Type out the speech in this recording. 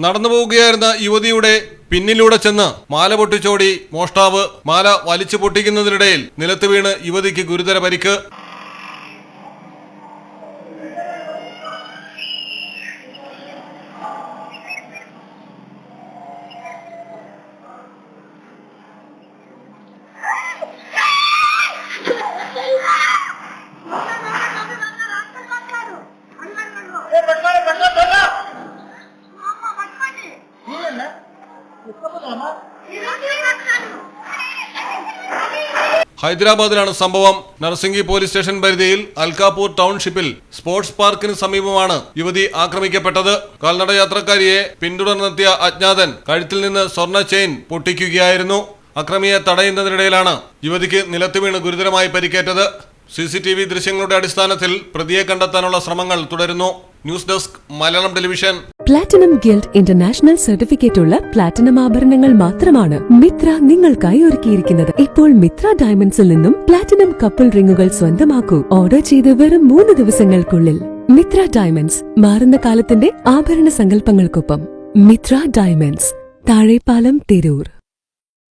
നടന്നു പോവുകയായിരുന്ന യുവതിയുടെ പിന്നിലൂടെ ചെന്ന് മാല പൊട്ടിച്ചോടി മോഷ്ടാവ് മാല വലിച്ചു പൊട്ടിക്കുന്നതിനിടയിൽ നിലത്ത് വീണ് യുവതിക്ക് ഗുരുതര പരിക്ക് അല്ല ഹൈദരാബാദിലാണ് സംഭവം. നർസിംഗി പോലീസ് സ്റ്റേഷൻ പരിധിയിൽ അൽക്കാപൂർ ടൗൺഷിപ്പിൽ സ്പോർട്സ് പാർക്കിന് സമീപമാണ് യുവതി ആക്രമിക്കപ്പെട്ടത്. കാൽനട യാത്രക്കാരിയെ പിന്തുടർന്നെത്തിയ അജ്ഞാതൻ കഴുത്തിൽ നിന്ന് സ്വർണ ചെയിൻ പൊട്ടിക്കുകയായിരുന്നു. അക്രമിയെ തടയുന്നതിനിടയിലാണ് യുവതിക്ക് നിലത്ത് വീണ് ഗുരുതരമായി പരിക്കേറ്റത്. സി സി ടി വി ദൃശ്യങ്ങളുടെ അടിസ്ഥാനത്തിൽ പ്രതിയെ കണ്ടെത്താനുള്ള ശ്രമങ്ങൾ തുടരുന്നു. News desk Malayalam television. Platinum guild international certificate ഉള്ള പ്ലാറ്റിനം ആഭരണങ്ങൾ മാത്രമാണ് മിത്ര നിങ്ങൾക്കായി ഒരുക്കിയിരിക്കുന്നത്. ഇപ്പോൾ മിത്ര ഡയമണ്ട്സിൽ നിന്നും പ്ലാറ്റിനം കപ്പിൾ റിങ്ങുകൾ സ്വന്തമാക്കൂ. ഓർഡർ ചെയ്ത് വെറും മൂന്ന് ദിവസങ്ങൾക്കുള്ളിൽ. മിത്ര ഡയമണ്ട്സ് മാറുന്ന കാലത്തിന്റെ ആഭരണ സങ്കല്പങ്ങൾക്കൊപ്പം. മിത്ര ഡയമണ്ട്സ് താഴെപ്പാലം തിരൂർ.